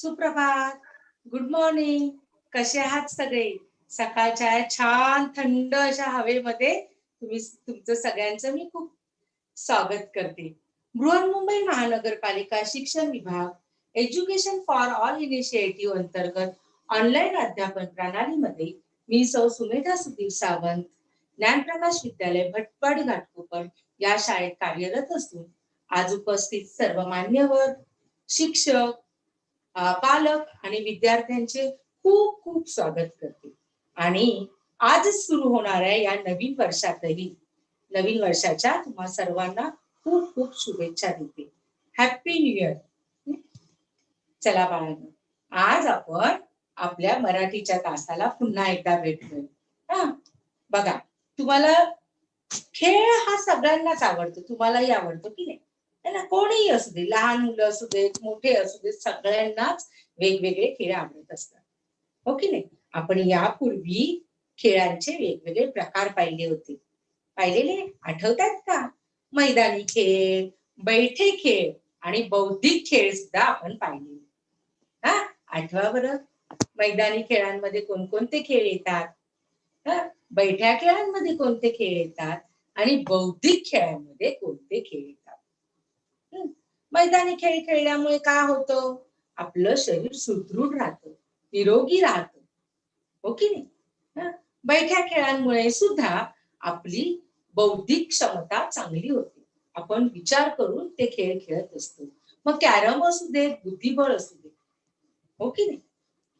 सुप्रभात. Good morning कसे आहात सगळे? सकाळच्या छान थंड अशा हवेमध्ये तुम्ही तुमचं सगळ्यांचं मी खूप स्वागत करते. बृहन्मुंबई महानगरपालिका शिक्षण विभाग एज्युकेशन फॉर ऑल इनिशिएटिव्ह अंतर्गत ऑनलाईन अध्यापन प्रणालीमध्ये मी सौ सुमेधा सुधीर सावंत ज्ञानप्रकाश विद्यालय भटपाडी घाटकोपर या शाळेत कार्यरत असून आज उपस्थित सर्व मान्यवर शिक्षक पालक आणि विद्यार्थ्यांचे खूप खूप स्वागत करते. आणि आज सुरू होणाऱ्या या नवीन वर्षातही. नवीन वर्षाच्या तुम्हा सर्वांना खूप खूप शुभेच्छा देते. हॅपी न्यू इयर चला बाळांनो आज आपण आपल्या मराठीच्या तासाला पुन्हा एकदा भेटतोय हा? बघा तुम्हाला खेळ हा सगळ्यांनाच आवडतो. तुम्हालाही आवडतो की नाही? है ना कोणीही असू दे लहान मुलं असू देत मोठे असू देत सगळ्यांनाच वेगवेगळे खेळ आवडत असतात. हो की नाही? आपण यापूर्वी खेळांचे वेगवेगळे प्रकार पाहिले होते. पाहिलेले आठवतात का? मैदानी खेळ बैठे खेळ आणि बौद्धिक खेळ सुद्धा आपण पाहिले. हा? आठवा बरं. मैदानी खेळांमध्ये कोणकोणते खेळ येतात? हा? बैठ्या खेळांमध्ये कोणते खेळ येतात? आणि बौद्धिक खेळांमध्ये कोणते खेळ? येतात मैदानी खेळ खेळल्यामुळे काय होतं? आपलं शरीर सुदृढ राहतं निरोगी राहतं. हो की नाही? बैठ्या खेळांमुळे सुद्धा आपली बौद्धिक क्षमता चांगली होते. आपण विचार करून ते खेळ खेळत असतो. मग कॅरम असू दे बुद्धिबळ असू दे. हो की नाही?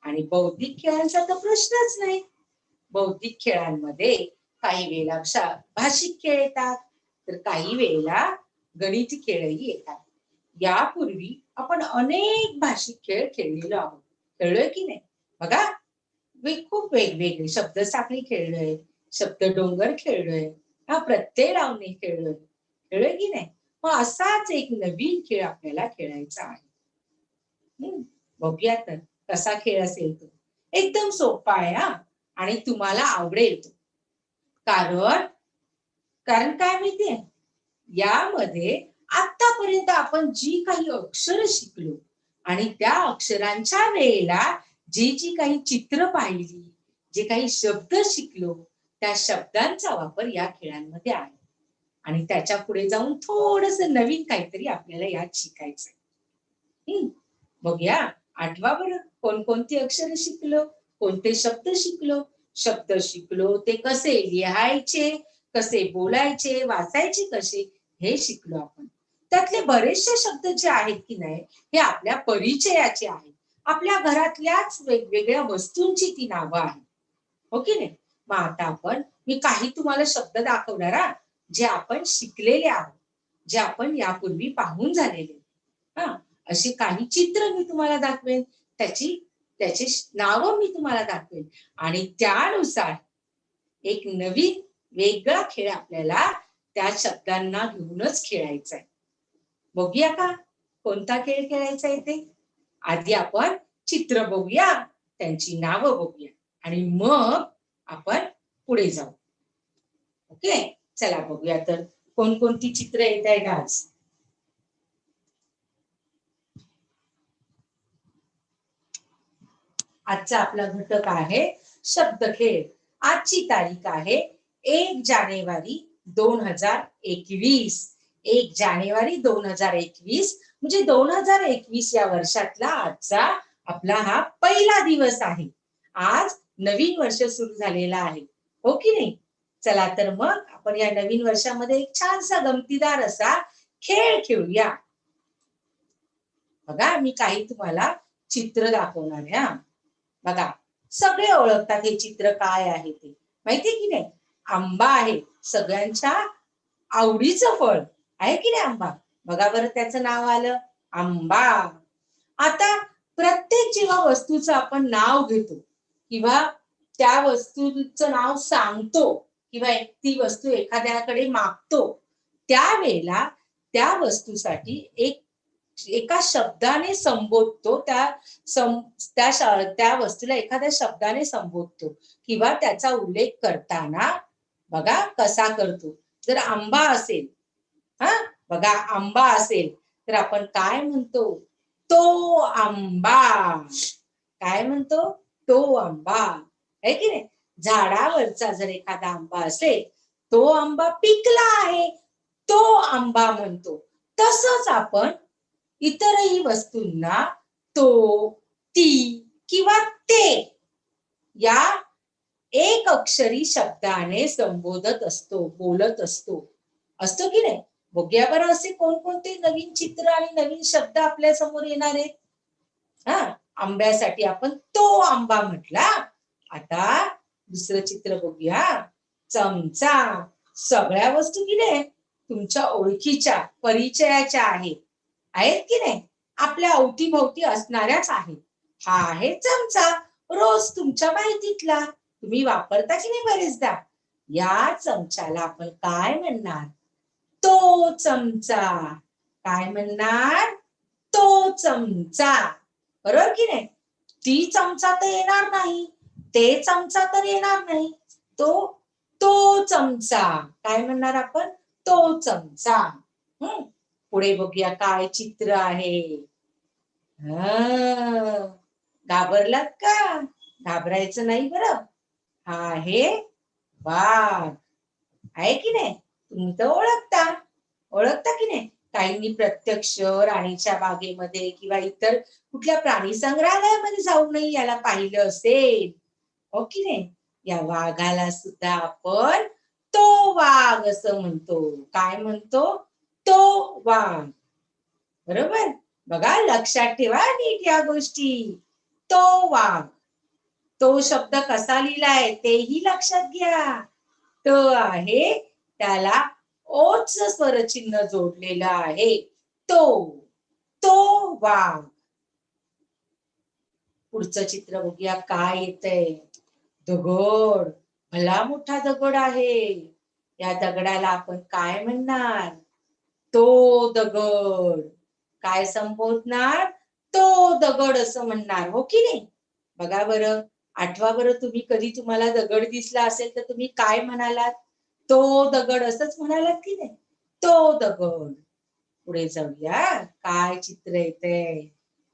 आणि बौद्धिक खेळांचा तर प्रश्नच नाही. बौद्धिक खेळांमध्ये काही वेळेला भाषिक खेळ येतात तर काही वेळेला गणित खेळही येतात. यापूर्वी आपण अनेक भाषिक खेळ खेळलेलो आहोत. खेळलोय की नाही? बघा. मी खूप वेगवेगळे शब्द साखळी खेळलोय शब्द डोंगर खेळलोय हा प्रत्यय लावणे खेळलोय. खेळलोय की नाही? मग असाच एक नवीन खेळ आपल्याला खेळायचा आहे. हम्म, बघूया तर कसा खेळ असेल तो. एकदम सोपा आहे हा. आणि तुम्हाला आवडेल तो. कारण कारण काय माहितीये? यामध्ये आतापर्यंत आपण जी काही अक्षर शिकलो आणि त्या अक्षरांच्या वेळेला जी जी काही चित्र पाहिली जे काही शब्द शिकलो त्या शब्दांचा वापर या खेळांमध्ये आहे. आणि त्याच्या पुढे जाऊन थोडस नवीन काहीतरी आपल्याला यात शिकायचंय. हम्म, बघूया आठवा बरं कोणकोणती अक्षर शिकलो कोणते शब्द शिकलो शब्द शिकलो ते कसे लिहायचे कसे बोलायचे वाचायचे कसे हे शिकलो आपण. त्यातले बरेचसे शब्द जे आहेत की नाही हे आपल्या परिचयाचे आहेत. आपल्या घरातल्याच वेगवेगळ्या वस्तूंची ती नावं आहेत. हो की नाही? मग आता आपण मी काही तुम्हाला शब्द दाखवणार जे आपण शिकलेले आहोत जे आपण यापूर्वी पाहून झालेले. हा अशी काही चित्र मी तुम्हाला दाखवेन. त्याची त्याची नावं मी तुम्हाला दाखवेन. आणि त्यानुसार एक नवीन वेगळा खेळ आपल्याला त्या शब्दांना घेऊनच खेळायचा आहे बघूया का? कोणता खेळ खेळायचा आहे ते आधी आपण चित्र बघूया त्यांची नावं बघूया. आणि मग आपण पुढे जाऊ. ओके? चला बघूया तर कोणकोणती चित्र येत आहेत आज? आजचा आपला घटक आहे शब्द खेळ आजची तारीख आहे एक जानेवारी दोन हजार एकवीस. एक जानेवारी दोन हजार एकवीस म्हणजे दोन हजार एकवीस या वर्षातला आजचा आपला हा पहिला दिवस आहे. आज नवीन वर्ष सुरू झालेला आहे. हो की नाही? चला तर मग आपण या नवीन वर्षामध्ये एक छानसा गमतीदार असा खेळ खेळूया. बघा मी काही तुम्हाला चित्र दाखवणार आहे हा. बघा सगळे ओळखतात हे चित्र काय आहे ते. माहितीये की नाही? आंबा आहे सगळ्यांच्या आवडीचं फळ. आहे की नाही आंबा? बघा बरं त्याचं नाव आलं आंबा. आता प्रत्येक जेव्हा वस्तूचं आपण नाव घेतो किंवा त्या वस्तूचं नाव सांगतो किंवा एक ती वस्तू एखाद्याकडे मागतो त्यावेळेला त्या वस्तूसाठी एक एका शब्दाने संबोधतो त्या सं त्या त्या वस्तूला एखाद्या शब्दाने संबोधतो किंवा त्याचा उल्लेख करताना बघा कसा करतो. जर आंबा असेल हा? बघा आंबा असेल तर आपण काय म्हणतो? तो आंबा. काय म्हणतो? तो आंबा. आहे की नाही? झाडावरचा जर एखादा आंबा असेल तो आंबा पिकला आहे. तो आंबा म्हणतो. तसंच आपण इतरही वस्तूंना तो ती किंवा ते या एक अक्षरी शब्दाने संबोधत असतो बोलत असतो. असतो की नाही? बघूया बरं असे कोणकोणते नवीन चित्र आणि नवीन शब्द आपल्यासमोर येणार आहेत? हा आंब्यासाठी आपण तो आंबा म्हटला. आता दुसरं चित्र बघूया. चमचा. सगळ्या वस्तू की नाही? तुमच्या ओळखीच्या परिचयाच्या आहेत आहेत की नाही? आपल्या अवतीभोवती असणाऱ्याच आहेत हा आहे चमचा. रोज तुमच्या माहितीतला. तुम्ही वापरता की नाही बरेचदा? या चमच्याला आपण काय म्हणणार? तो चमचा. काय म्हणणार? तो चमचा. बरोबर की नाही? ती चमचा तर येणार नाही. ते चमचा तर येणार नाही. तो तो चमचा. काय म्हणणार आपण? तो चमचा. हम्म पुढे बघूया काय चित्र आहे. घाबरलात का? घाबरायचं नाही बरं. हा आहे वाघ. आहे की नाही? तुम्ही तर ओळखता. ओळखता की नाही? काहींनी प्रत्यक्ष राणीच्या बागेमध्ये किंवा इतर कुठल्या प्राणी संग्रहालयामध्ये जाऊनही याला पाहिलं असेल. हो की नाही? या वाघाला सुद्धा आपण तो वाघ असं म्हणतो. काय म्हणतो? तो वाघ. बरोबर? बघा लक्षात ठेवा नीट या गोष्टी. तो वाघ. तो शब्द कसा लिहिलाय तेही लक्षात घ्या. त आहे त्याला ओच स्वरचिन्ह जोडलेलं आहे. तो तो वाघ. पुढचं चित्र बघूया. काय येतंय? दगड. भला मोठा दगड आहे. या दगडाला आपण काय म्हणणार? तो दगड. काय संबोधणार? तो दगड असं म्हणणार. हो की नाही? बघा बरं. आठवा बरं तुम्ही कधी तुम्हाला दगड दिसला असेल तर तुम्ही काय म्हणालात? तो दगड असंच म्हणालात की नाही? तो दगड. पुढे जाऊया. काय चित्र येते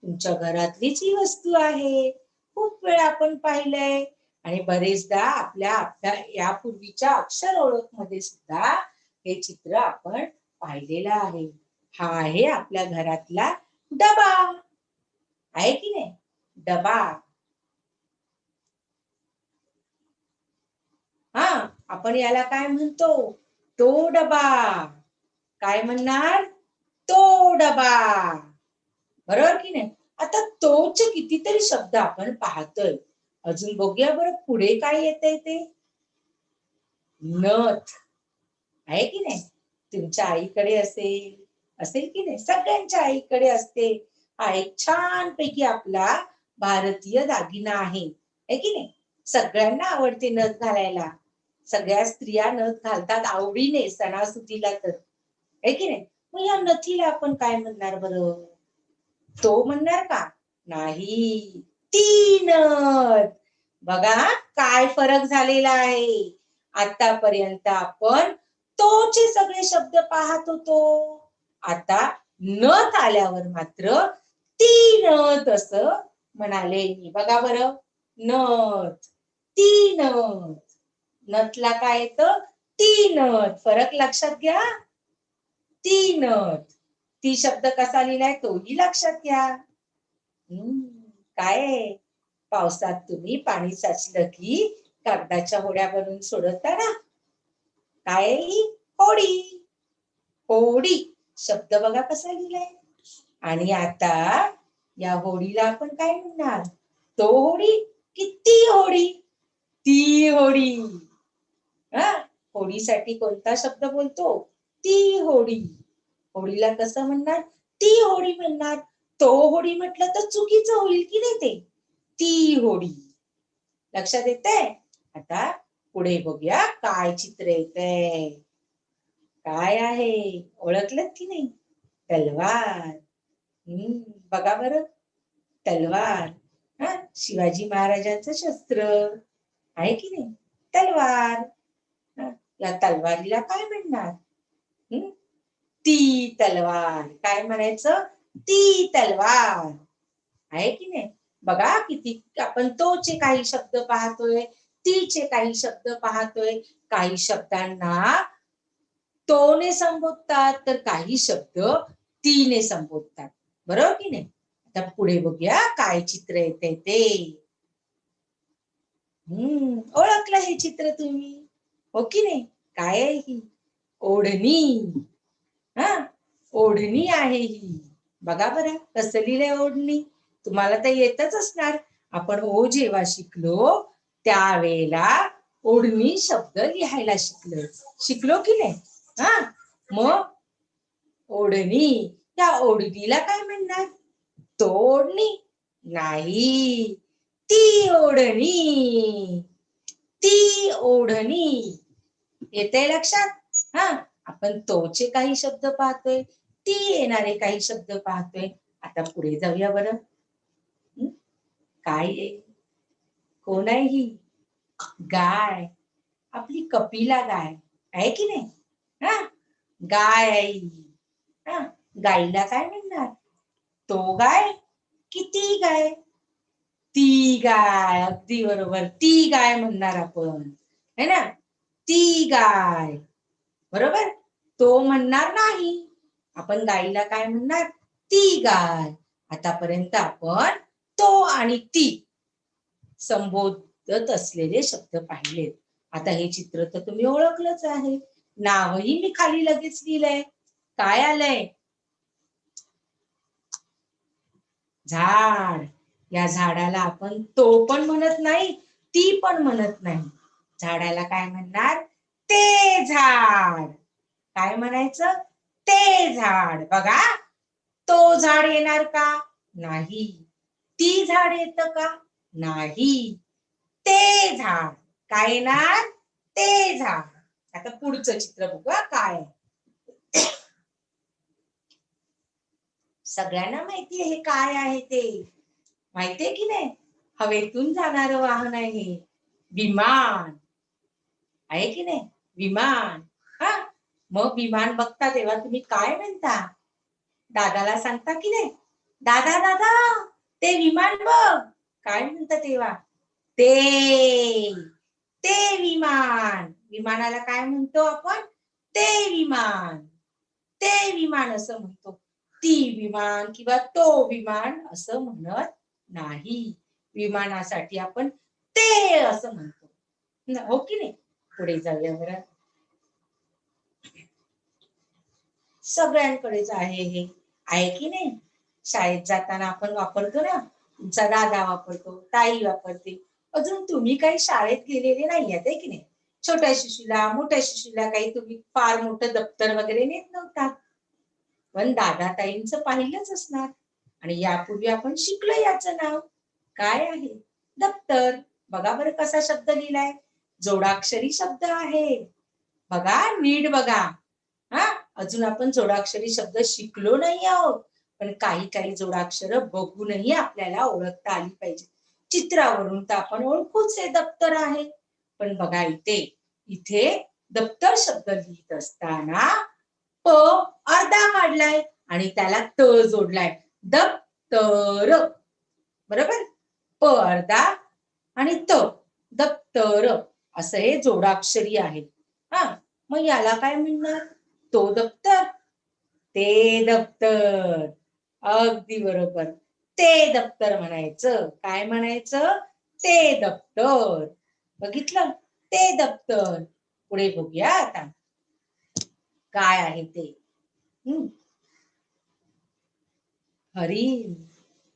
तुमच्या घरातलीच ही वस्तू आहे. खूप वेळा आपण पाहिलंय. आणि बरेचदा आपल्या आपल्या यापूर्वीच्या अक्षर ओळखमध्ये सुद्धा हे चित्र आपण पाहिलेलं आहे. हा आहे आपल्या घरातला डबा. आहे की नाही? डबा. हा. आपण याला काय म्हणतो? तो डबा. काय म्हणणार? तो डबा. बरोबर की नाही? आता तोचे कितीतरी शब्द आपण पाहतोय. अजून बघूया बरं पुढे काय येतंय ते. नथ. आहे की नाही? तुमच्या आईकडे असेल. असेल की नाही? सगळ्यांच्या आईकडे असते. हा एक छान पैकी आपला भारतीय दागिना आहे. है की नाही? सगळ्यांना आवडते नथ घालायला. सगळ्या स्त्रिया नथ घालतात आवडीने सणासुदीला तर. है की नाही? मग या नथीला आपण काय म्हणणार बरं? तो म्हणणार का? नाही. ती नथ बघा काय फरक झालेला आहे? आतापर्यंत आपण तोचे सगळे शब्द पाहत होतो. आता नथ आल्यावर मात्र ती नथ असं म्हणाले मी. बघा बरं. नथ. ती नथ नथला काय येतं? ती नथ. फरक लक्षात घ्या. ती नथ. ती शब्द कसा लिहिलाय? तोही लक्षात घ्या. हम्म काय पावसात तुम्ही पाणी साचलं की कागदाच्या होड्या बनवून सोडवता ना. काय होडी. होडी. शब्द बघा कसा लिहिलाय. आणि आता या होडीला आपण काय म्हणणार? तो होडी की ती होडी? ती होडी. हा? होडीसाठी कोणता शब्द बोलतो? ती होडी होडीला कसं म्हणणार? ती होडी म्हणणार. तो होडी म्हटलं तर चुकीचं होईल की नाही ते? ती होडी लक्षात येते आता पुढे बघूया. काय चित्र येत काय आहे? ओळखलं की नाही? तलवार. हम्म बघा बर. तलवार. हा? शिवाजी महाराजांचं शस्त्र. आहे की नाही? तलवार. या तलवारीला काय म्हणणार? हम्म ती तलवार. काय म्हणायचं? ती तलवार. आहे की नाही? बघा किती आपण तोचे काही शब्द पाहतोय तीचे काही शब्द पाहतोय. काही शब्दांना तोने संबोधतात तर काही शब्द तीने संबोधतात. बरोबर की नाही? आता पुढे बघूया काय चित्र येते ते. हम्म ओळखलं हे चित्र तुम्ही? हो की नाही? काय आहे ही? ओढणी. हा? ओढणी आहे ही. बघा बरं कसं लिहिलंय ओढणी? तुम्हाला तर येतच असणार. आपण ओ जेव्हा शिकलो त्यावेळेला ओढणी शब्द लिहायला शिकलो. शिकलो की नाही? हा? मग ओढणी. त्या ओढणीला काय म्हणणार? तोडणी नाही. ती ओढणी. ती ओढणी. येते लक्षात? हा आपण तोचे काही शब्द पाहतोय ती येणारे काही शब्द पाहतोय. आता पुढे जाऊया बरं. काय आहे? कोण आहे ही? गाय. आपली कपिला गाय. आहे की नाही? हा गाय आहे हा गायीला काय म्हणणार? तो गाय किती गाय? ती गाय. अगदी बरोबर. ती गाय म्हणणार आपण. है ना? ती गाय. बरोबर? तो म्हणणार नाही. आपण गायीला काय म्हणणार? ती गाय. आतापर्यंत आपण तो आणि ती संबोधत असलेले शब्द पाहिलेत. आता हे चित्र तर तुम्ही ओळखलंच आहे. नावही मी खाली लगेच लिहिलंय. काय आलंय? झाड. या झाडाला आपण तो पण म्हणत नाही ती पण म्हणत नाही. झाडाला काय म्हणणार? ते झाड. काय म्हणायचं? ते झाड. बघा तो झाड येणार का? नाही. ती झाड येत का? नाही. ते झाड. काय येणार? ते झाड. आता पुढचं चित्र बघूया काय? आहे. सगळ्यांना माहिती आहे हे काय आहे ते. माहितीये की नाही? हवेतून जाणार वाहन आहे विमान. आहे की नाही? विमान. हा? मग विमान बघता तेव्हा तुम्ही काय म्हणता? दादाला सांगता की नाही? दादा दादा ते विमान बघ. काय म्हणता तेव्हा? ते ते विमान. विमानाला काय म्हणतो आपण? ते विमान. ते विमान असं म्हणतो. ती विमान किंवा तो विमान असं म्हणत नाही. विमानासाठी आपण ते असं म्हणतो. हो की नाही? पुढे जाऊया बरं. सगळ्यांकडेच आहे हे. आहे की नाही? शाळेत जाताना आपण वापरतो ना? तुमचा दादा वापरतो ताई वापरते. अजून तुम्ही काही शाळेत गेलेले नाही आहे की नाही? छोट्या शिशूला मोठ्या शिशूला काही तुम्ही फार मोठं दप्तर वगैरे नेत नव्हता पण दादा ताईंच पाहिलंच असणार. आणि यापूर्वी आपण शिकलो याचं नाव. काय आहे? दप्तर. बघा बरं कसा शब्द लिहिलाय. जोडाक्षरी शब्द आहे. बघा नीट बघा. हा? अजून आपण जोडाक्षरी शब्द शिकलो नाही आहोत. पण काही काही जोडाक्षर बघूनही आपल्याला ओळखता आली पाहिजे चित्रावरून तर आपण ओळखूच हे दप्तर आहे. पण बघा इथे इथे दप्तर शब्द लिहित असताना प अर्धा काढलाय आणि त्याला त जोडलाय. दप्तर. बरोबर? प अर्धा आणि त. दप्तर. असं हे जोडाक्षरी आहे. हा मग याला काय म्हणणार? तो दप्तर. ते दप्तर. अगदी बरोबर. ते दप्तर म्हणायचं. काय म्हणायचं? ते दप्तर. बघितलं? ते दप्तर. पुढे बघूया आता. काय आहे ते? हम्म. हरिण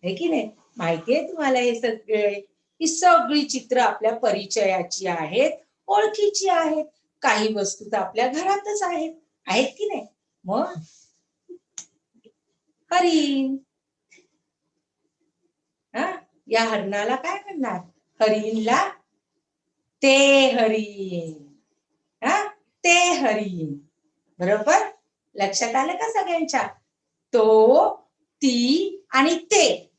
हे की नाही? माहितीये तुम्हाला हे सगळे? ही सगळी चित्र आपल्या परिचयाची आहेत ओळखीची आहेत काही वस्तू तर आपल्या घरातच आहेत. आहेत की नाही? मग? हरिण हा? या हरणाला काय म्हणणार? हरिणला ते हरिण. हा? ते हरिण. बरोबर? लक्षात आलं का सगळ्यांच्या? तो ती आणि ते.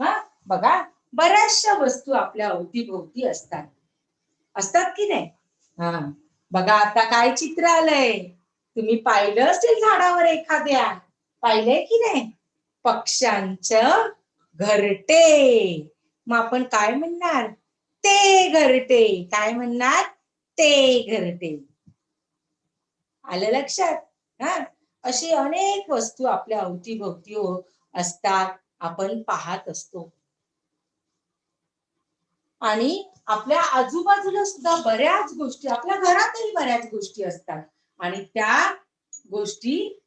हा? बघा. बऱ्याचशा वस्तू आपल्या अवतीभोवती असतात. असतात की नाही? हा. बघा आता काय चित्र आलंय? तुम्ही पाहिलं असेल झाडावर एखाद्या? पाहिलंय की नाही? पक्ष्यांच घरटे. मग आपण काय म्हणणार? ते घरटे. काय म्हणणार? ते घरटे. आलं लक्षात? हा. अशी अनेक वस्तू आपल्या अवतीभोवती हो- असतात. आपण पाहत असतो. आणि आपल्या आजूबाजूला सुद्धा बऱ्याच गोष्टी आपल्या घरातही बऱ्याच गोष्टी असतात. आणि त्या गोष्टी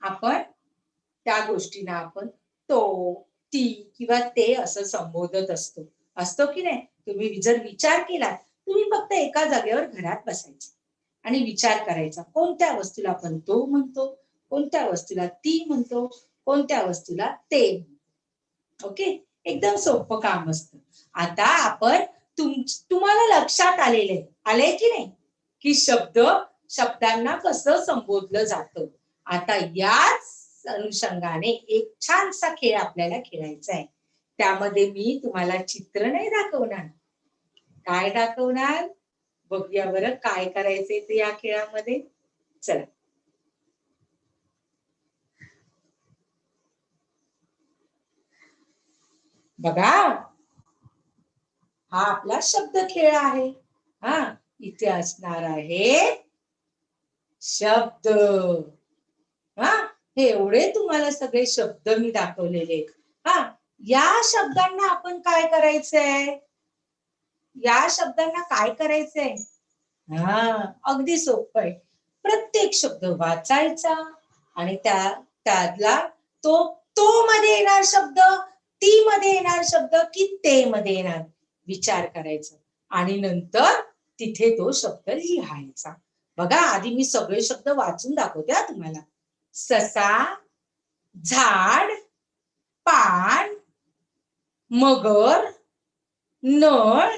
आपण त्या गोष्टींना आपण तो ती किंवा ते असं संबोधत असतो. असतो की नाही? तुम्ही जर विचार केला तुम्ही फक्त एका जागेवर घरात बसायचे. आणि विचार करायचा कोणत्या वस्तूला आपण तो म्हणतो? कोणत्या वस्तूला ती म्हणतो? कोणत्या वस्तूला ते ओके? एकदम सोपं काम असतं. आता आपण तुम तुम्हाला लक्षात आलेले आले की नाही? की शब्द शब्दांना कसं संबोधलं जातं? आता याच अनुषंगाने एक छानसा खेळ आपल्याला खेळायचा आहे. त्यामध्ये मी तुम्हाला चित्र नाही दाखवणार. काय दाखवणार? बघूया बरं काय करायचंय ते या खेळामध्ये. चला. बघा. हा आपला शब्द खेळ आहे. हा इथे असणार आहे शब्द. हा हे एवढे तुम्हाला सगळे शब्द मी दाखवलेले हा या शब्दांना आपण काय करायचंय? या शब्दांना काय करायचंय? हा अगदी सोपं आहे. प्रत्येक शब्द वाचायचा आणि त्या त्यातला तो तो मध्ये येणार शब्द ती मध्ये येणार शब्द की ते मध्ये येणार? विचार करायचा. आणि नंतर तिथे तो शब्द लिहायचा. बघा आधी मी सगळे शब्द वाचून दाखवते तुम्हाला. ससा झाड पान मगर नळ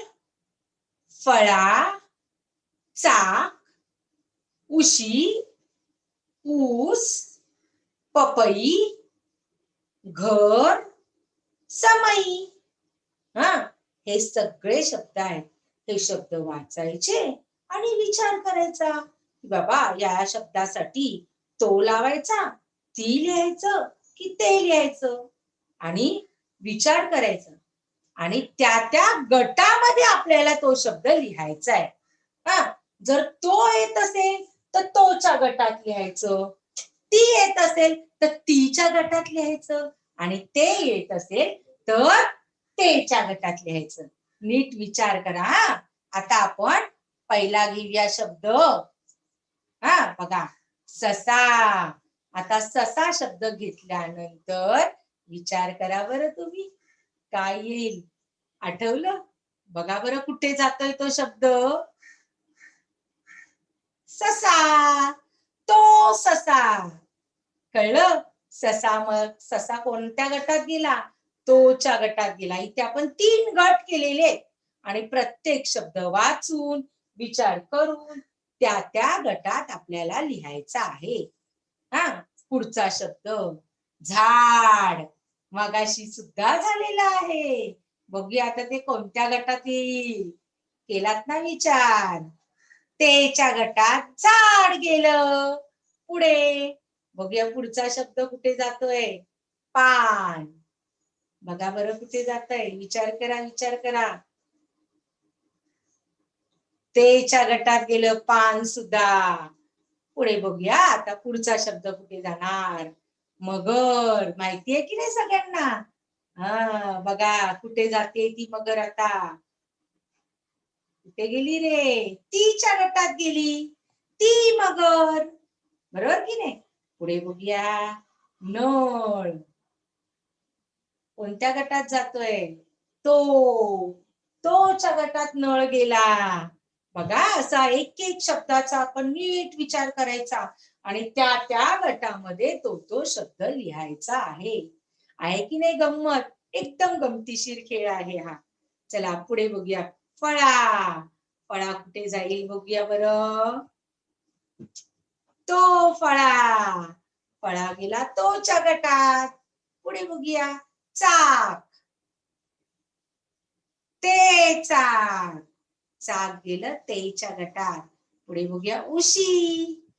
फळा चाक उशी ऊस पपई घर समयी हा हे सगळे शब्द आहेत. हे शब्द वाचायचे आणि विचार करायचा. बाबा या शब्दासाठी तो लावायचा ती लिहायचं की ते लिहायचं. आणि विचार करायचा. आणि त्या त्या गटामध्ये आपल्याला तो शब्द लिहायचा आहे. हा जर तो येत असेल तर तोच्या गटात लिहायचं. ती येत असेल तर तीच्या गटात लिहायचं. आणि ते येत असेल तर तेच्या गटात लिहायचं. नीट विचार करा हा. आता आपण पहिला घेऊया शब्द हा बघा. ससा. आता ससा शब्द घेतल्यानंतर विचार करा बरं तुम्ही. काय येईल? आठवलं? बघा बरं कुठे जातोय तो शब्द. ससा. तो ससा. कळलं? ससा मग ससा कोणत्या गटात गेला? तोच्या गटात गेला. इथे आपण तीन गट केलेले आहेत. आणि प्रत्येक शब्द वाचून विचार करून त्या त्या गटात आपल्याला लिहायचा आहे. हा? पुढचा शब्द झाड. मगाशी सुद्धा झालेला आहे. बघूया आता ते कोणत्या गटात येईल. केलात ना विचार. तेच्या गटात झाड गेलं. पुढे. बघूया पुढचा शब्द कुठे जातोय? पान. बघा बरं कुठे जातंय? विचार करा विचार करा. तेच्या गटात गेलं पान सुद्धा. पुढे बघूया. आता पुढचा शब्द कुठे जाणार? मगर. माहितीये की नाही सगळ्यांना? हा बघा कुठे जाते ती मगर आता? कुठे गेली रे? तीच्या गटात गेली. ती मगर. बरोबर की नाही? पुढे बघूया. नळ. कोणत्या गटात जातोय? तो. तोच्या गटात नळ गेला. बघा असा एक एक शब्दाचा आपण नीट विचार करायचा. आणि त्या त्या गटामध्ये तो तो शब्द लिहायचा आहे. आहे की नाही गंमत? एकदम गमतीशीर खेळ आहे हा. चला पुढे बघूया. फळा. फळा कुठे जाईल? बघूया बरं. तो फळा फळा गेला तोच्या गटात. पुढे बघूया. चाक. ते चाक. चाक गेलं तेच्या गटात. पुढे बघूया उशी.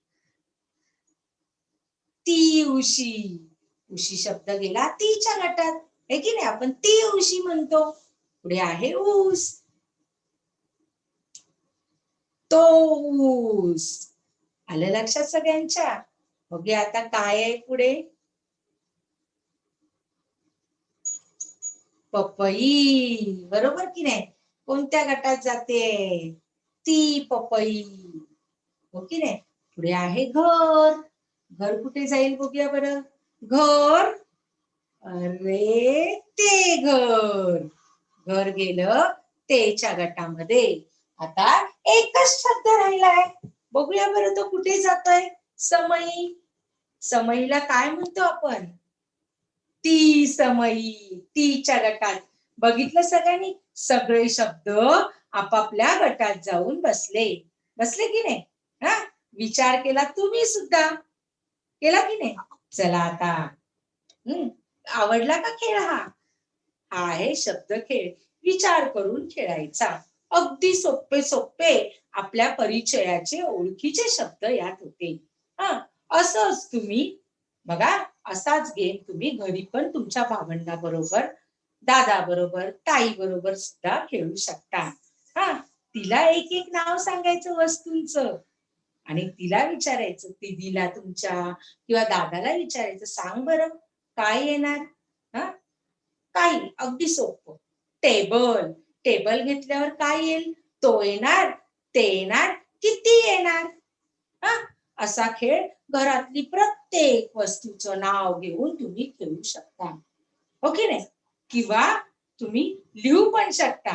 ती उशी. उशी शब्द गेला तीच्या गटात. हे की नाही? आपण ती उशी म्हणतो. पुढे आहे ऊस. तो ऊस. आलं लक्षात सगळ्यांच्या? बघे आता काय आहे पुढे. पपई बरोबर की नाही? कोणत्या गटात जाते? ती पपई. हो की नाही? पुढे आहे घर. घर कुठे जाईल बघूया बरं. घर. अरे ते घर. घर गेलं तेच्या गटामध्ये. आता एकच शब्द राहिलाय. बघूया बरं तो कुठे जातोय. समई. समईला काय म्हणतो आपण? ती समई. तीच्या गटात. बघितलं सगळ्यांनी? सगळे शब्द आपापल्या गटात जाऊन बसले. बसले की नाही? हा? विचार केला तुम्ही सुद्धा. केला की नाही? चला आता. हम्म? आवडला का खेळ हा? हा आहे शब्द खेळ. विचार करून खेळायचा. अगदी सोपे सोपे आपल्या परिचयाचे ओळखीचे शब्द यात होते. हा असंच तुम्ही बघा असाच गेम तुम्ही घरी पण तुमच्या भावंडा बरोबर दादा बरोबर ताई बरोबर सुद्धा खेळू शकता. हा तिला एक एक नाव सांगायचं वस्तूंचं. आणि तिला विचारायचं दीदीला तुमच्या किंवा दादाला विचारायचं सांग बरं काय येणार? हा काही अगदी सोपं. टेबल टेबल घेतल्यावर काय येईल? तो येणार ते येणार किती येणार? हा? असा खेळ घरातली प्रत्येक वस्तूचं नाव घेऊन तुम्ही खेळू शकता. ओके नाही? किंवा तुम्ही लिहू पण शकता.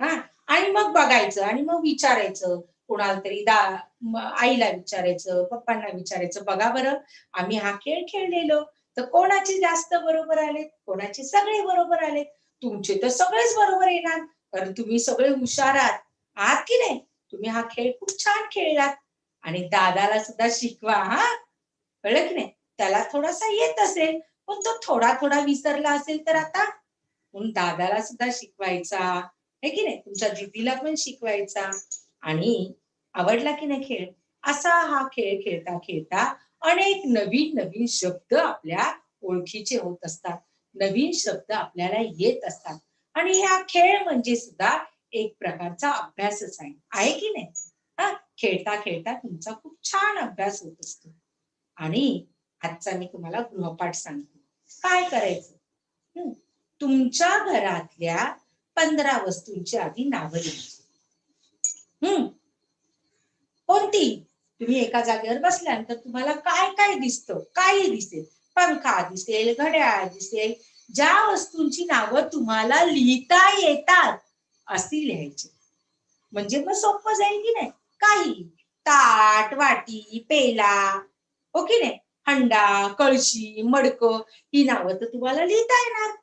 हा? आणि मग बघायचं आणि मग विचारायचं. कोणाला तरी दा आईला विचारायचं पप्पांना विचारायचं बघा बरं आम्ही हा खेळ खेळलेलो. तर कोणाचे जास्त बरोबर आलेत? कोणाचे सगळे बरोबर आलेत? तुमचे तर सगळेच बरोबर येणार. कारण तुम्ही सगळे हुशार आहात. आहात की नाही? तुम्ही हा खेळ खूप छान खेळलात. आणि दादाला सुद्धा शिकवा हा? कळलं की नाही? त्याला थोडासा येत असेल पण तो थोडा थोडा विसरला असेल तर आता? म्हणून दादाला सुद्धा शिकवायचा है की नाही? तुमच्या दीदीला पण शिकवायचा. आणि आवडला की नाही खेळ? असा हा खेळ खेळता खेळता अनेक नवीन नवीन शब्द आपल्या ओळखीचे होत असतात. नवीन शब्द आपल्याला येत असतात. आणि ह्या खेळ म्हणजे सुद्धा एक प्रकारचा अभ्यासच आहे. आहे की नाही? हा खेळता खेळता तुमचा खूप छान अभ्यास होत असतो. आणि आजचा मी तुम्हाला गृहपाठ सांगतो. काय करायचं? तुमच्या घरातल्या पंधरा वस्तूंची आधी नावं लिहायची. हम्म कोणती? तुम्ही एका जागेवर बसल्यानंतर तुम्हाला काय काय दिसतं? काही दिसेल. पंखा दिसेल घड्याळ दिसेल ज्या वस्तूंची नावं तुम्हाला लिहिता येतात अशी लिहायची. म्हणजे मग सोपं जाईल की नाही? काही. ताट वाटी पेला हो की नाही? हंडा कळशी मडक ही नावं तर तुम्हाला लिहिता येणार.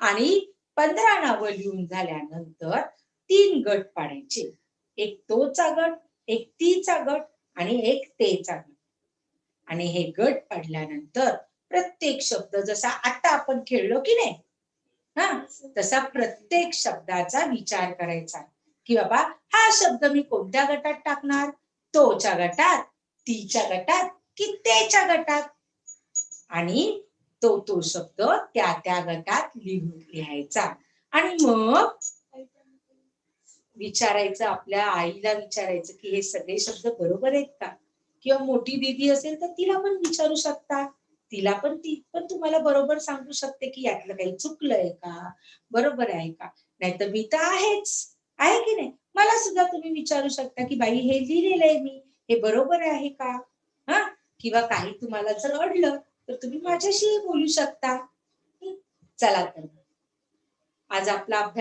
आणि पंधरा नावं लिहून झाल्यानंतर तीन गट पाडायचे. एक तोचा गट एक तीचा गट आणि एक तेचा गट. आणि हे गट पाडल्यानंतर प्रत्येक शब्द जसा आता आपण खेळलो की नाही हा तसा प्रत्येक शब्दाचा विचार करायचा. की बाबा हा शब्द मी कोणत्या गटात टाकणार? तोच्या गटात तीच्या गटात कि तेच्या गटात? आणि तो तो शब्द त्या त्या गटात लिहून लिहायचा. आणि मग विचारायचं आपल्या आईला विचारायचं की हे सगळे शब्द बरोबर आहेत का? किंवा मोठी दीदी असेल तर तिला पण विचारू शकता. तिला पण ती पण तुम्हाला बरोबर सांगू शकते की यातलं काही चुकलंय का? बरोबर आहे का? नाहीतर मी तर आहेच. आहे की नाही? मला सुद्धा तुम्ही विचारू शकता की बाई हे लिहिलेलं आहे मी. हे बरोबर आहे का? हा? किंवा काही तुम्हाला जर अडलं तर तुम्ही माझ्याशी बोलू शकता. चला तर. आज आपला अभ्यास